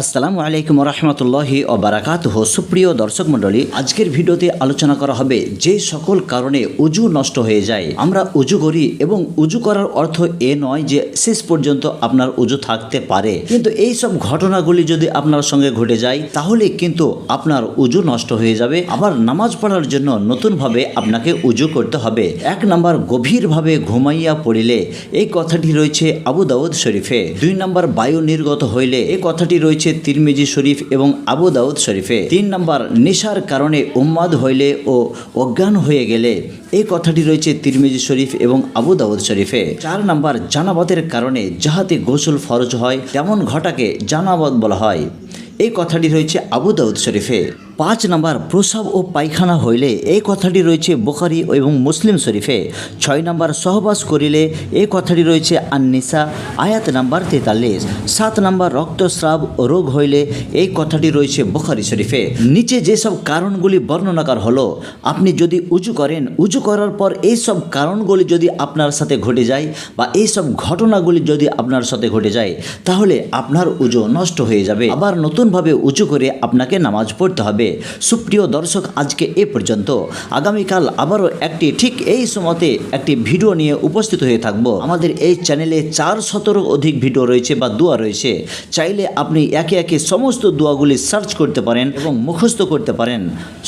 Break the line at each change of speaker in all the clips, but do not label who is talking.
আসসালামু আলাইকুম রহমতুল্লাহি ও বারাকাতুহ সুপ্রিয় দর্শক মণ্ডলী, আজকের ভিডিওতে আলোচনা করা হবে যে সকল কারণে উজু নষ্ট হয়ে যায়। আমরা উজু করি এবং উজু করার অর্থ এ নয় যে শেষ পর্যন্ত আপনার উজু থাকতে পারে। কিন্তু এই সব ঘটনাগুলি যদি আপনার সঙ্গে ঘটে যায়, তাহলে কিন্তু আপনার উজু নষ্ট হয়ে যাবে। আবার নামাজ পড়ার জন্য নতুনভাবে আপনাকে উজু করতে হবে। এক নাম্বার, গভীরভাবে ঘুমাইয়া পড়িলে এই কথাটি রয়েছে আবু দাউদ শরীফে। দুই নাম্বার, বায়ু নির্গত হইলে এই কথাটি রয়েছে তিরমিজি শরীফ এবং আবু দাউদ শরীফে। তিন নম্বর, নেশার কারণে উম্মাদ হইলে ও অজ্ঞান হয়ে গেলে। এই কথাটি রয়েছে তিরমিজি শরীফ এবং আবু দাউদ শরীফে। চার নাম্বার, জানাবাতের কারণে যাহাতে গোসল ফরজ হয়, তেমন ঘটাকে জানাবাদ বলা হয়। এই কথাটি রয়েছে আবু দাউদ শরীফে। পাঁচ নাম্বার, প্রসাব ও পায়খানা হইলে এই কথাটি রয়েছে বোখারি এবং মুসলিম শরীফে। ছয় নাম্বার, সহবাস করিলে এই কথাটি রয়েছে আননিসা, আয়াত নাম্বার তেতাল্লিশ। সাত নাম্বার, রক্তস্রাব ও রোগ হইলে এই কথাটি রয়েছে বোখারি শরীফে। নিচে যেসব কারণগুলি বর্ণনা করা হলো, আপনি যদি উঁচু করেন উঁচু করার পর এই সব কারণগুলি যদি আপনার সাথে ঘটে যায় বা এই সব ঘটনাগুলি যদি আপনার সাথে ঘটে যায়, তাহলে আপনার উজু নষ্ট হয়ে যাবে। আবার নতুনভাবে উঁচু করে আপনাকে নামাজ পড়তে হবে। সুপ্রিয় দর্শক, আজকে এ পর্যন্ত। আগামীকাল আবারও একটি ঠিক এই সময়তে একটি ভিডিও নিয়ে উপস্থিত হয়ে থাকব। আমাদের এই চ্যানেলে চার শতরও অধিক ভিডিও রয়েছে বা দোয়া রয়েছে। চাইলে আপনি একে একে সমস্ত দোয়াগুলি সার্চ করতে পারেন এবং মুখস্থ করতে পারেন।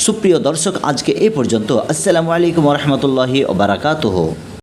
সুপ্রিয় দর্শক, আজকে এ পর্যন্ত। আসসালামু আলাইকুম রহমতুল্লাহি বারাকাতুহ।